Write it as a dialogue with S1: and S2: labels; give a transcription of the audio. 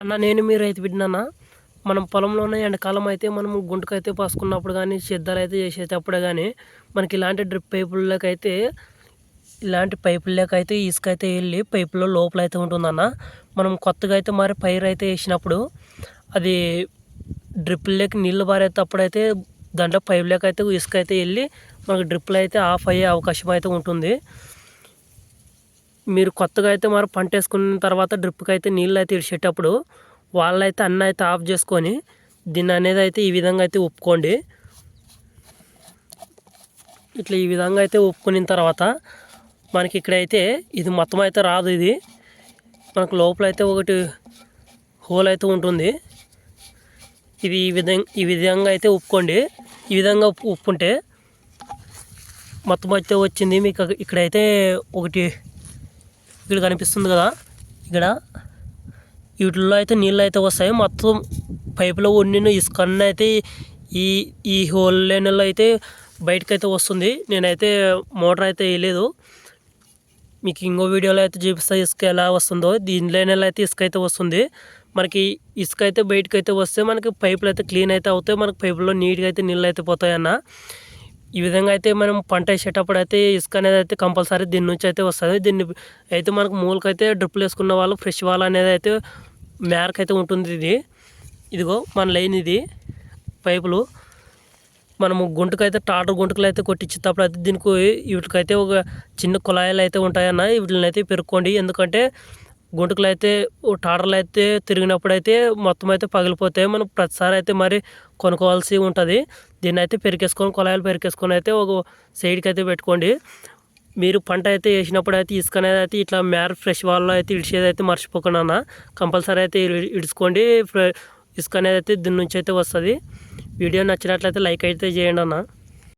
S1: అన్న నేను మీ రైతు బిడ్డనన్నా మనం పొలంలోనే ఎండాకాలం అయితే మనం గుంటకైతే పసుకున్నప్పుడు కానీ సిద్ధాలు అయితే చేసేటప్పుడు కానీ మనకి ఇలాంటి డ్రిప్ పైపుల్లోకైతే ఇలాంటి పైపుల్లోకైతే ఇసుక అయితే వెళ్ళి పైపులో లోపల అయితే ఉంటుందన్న మనం కొత్తగా అయితే మరి పైరు అయితే వేసినప్పుడు అది డ్రిప్లోకి నీళ్ళు పారేటప్పుడు అయితే దాంట్లో పైపులోకి అయితే ఇసుక అయితే వెళ్ళి మనకు డ్రిప్లు అయితే ఆఫ్ అయ్యే అవకాశం అయితే ఉంటుంది. మీరు కొత్తగా అయితే మరి పంట వేసుకున్న తర్వాత డ్రిప్కి అయితే నీళ్ళు అయితే ఇడిచేటప్పుడు వాళ్ళైతే అన్న అయితే ఆఫ్ చేసుకొని దీన్ని అనేది అయితే ఈ విధంగా అయితే ఒప్పుకోండి. ఇట్లా ఈ విధంగా అయితే ఒప్పుకున్న తర్వాత మనకి ఇక్కడైతే ఇది మొత్తం అయితే రాదు ఇది. మనకు లోపల అయితే ఒకటి హోల్ అయితే ఉంటుంది. ఇది ఈ విధంగా ఈ విధంగా అయితే ఒప్పుకోండి. ఈ విధంగా ఉప్పుకుంటే మొత్తం అయితే వచ్చింది. మీకు ఇక్కడైతే ఒకటి ఇక్కడ కనిపిస్తుంది కదా. ఇక్కడ వీటిల్లో అయితే నీళ్ళు అయితే వస్తాయి. మొత్తం పైపులో వండిన ఇసుక అయితే ఈ ఈ హోల్ లైన్లో అయితే బయటకు అయితే వస్తుంది. నేనైతే మోటార్ అయితే వేయలేదు. మీకు ఇంకో వీడియోలో అయితే చూపిస్తా ఇసుక ఎలా వస్తుందో. దీనిలోనే అయితే ఇసుక అయితే వస్తుంది. మనకి ఇసుక అయితే బయటకు అయితే వస్తే మనకి పైపులు అయితే క్లీన్ అయితే అవుతాయి. మనకి పైపులో నీట్గా అయితే నీళ్ళు అయితే పోతాయి అన్న ఈ విధంగా అయితే మనం పంట వేసేటప్పుడు అయితే ఇసుక అనేది అయితే కంపల్సరీ దీని నుంచి అయితే వస్తుంది. దీన్ని అయితే మనకు మూలకైతే డ్రిప్పులు వేసుకున్న వాళ్ళు ఫ్రెష్ వాళ్ళ అనేది అయితే మేరకు అయితే ఉంటుంది ఇది. ఇదిగో మన లైన్ ఇది పైపులు. మనము గుంటకైతే టాటర్ గుంటకలు అయితే కొట్టించేటప్పుడు అయితే దీనికి వీటికైతే ఒక చిన్న కుళాయిలు అయితే ఉంటాయన్న. వీటిని అయితే పెరుక్కోండి. ఎందుకంటే గుంటకలు అయితే టాటర్లు అయితే తిరిగినప్పుడు అయితే మొత్తం అయితే పగిలిపోతాయి మనం ప్రతిసారి అయితే మరి కొనుక్కోవాల్సి ఉంటుంది. దీన్ని అయితే పెరికేసుకొని కుళాయిలు పెరికేసుకొని అయితే ఒక సైడ్కి అయితే పెట్టుకోండి. మీరు పంట అయితే వేసినప్పుడు అయితే ఇసుక అనేది అయితే ఇట్లా మేర ఫ్రెష్ వాళ్ళలో అయితే ఇడిచేది అయితే మర్చిపోకుండా అన్న. కంపల్సరీ అయితే ఇడుచుకోండి. ఇసుక అనేది అయితే దీని నుంచి అయితే వస్తుంది. వీడియో నచ్చినట్లయితే లైక్ అయితే చేయండి అన్న.